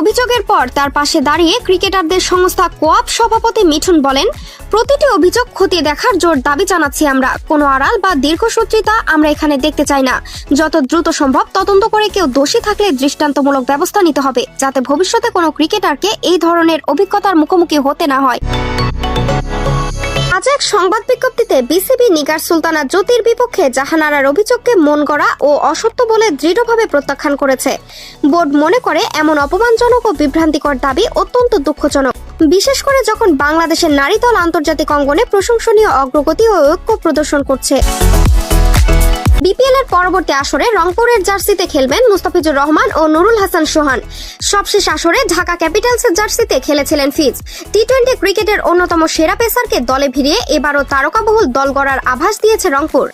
অভিযোগের পর তার পাশে দাঁড়িয়ে ক্রিকেটারদের সংস্থা কোয়াপ সভাপতি মিঠুন বলেন, প্রতিটি অভিযোগ খতিয়ে দেখার জোর দাবি জানাচ্ছি আমরা। কোনো আড়াল বা দীর্ঘসূত্রিতা আমরা এখানে দেখতে চাই না। যত দ্রুত সম্ভব তদন্ত করে কেউ দোষী থাকলে দৃষ্টান্তমূলক ব্যবস্থা নিতে হবে, যাতে ভবিষ্যতে কোনো ক্রিকেটারকে এই ধরনের অভিজ্ঞতার মুখোমুখি হতে না হয়। আজ এক সংবাদ বিজ্ঞপ্তিতে বিসিবি নিগার সুলতানা জ্যোতির বিপক্ষে জাহানারার অভিযোগকে মন গড়া ও অসত্য বলে দৃঢ়ভাবে প্রত্যাখ্যান করেছে। বোর্ড মনে করে এমন অপমানজনক ও বিভ্রান্তিকর দাবি অত্যন্ত দুঃখজনক। বিশেষ করে যখন বাংলাদেশের নারী দল আন্তর্জাতিক অঙ্গনে প্রশংসনীয় অগ্রগতি ও ঐক্য প্রদর্শন করছে। বিপিএল পরবর্তী আসরে রংপুরের জার্সিতে খেলবেন মুস্তাফিজুর রহমান ও নুরুল হাসান সোহান। সবশেষ আসরে ঢাকা ক্যাপিটালসের জার্সিতে খেলেছিলেন ফিজ। টি টোয়েন্টি ক্রিকেটের অন্যতম সেরা পেসারকে দলে ভিড়িয়ে এবারও তারকাবহুল দল গড়ার আভাস দিয়েছে রংপুর।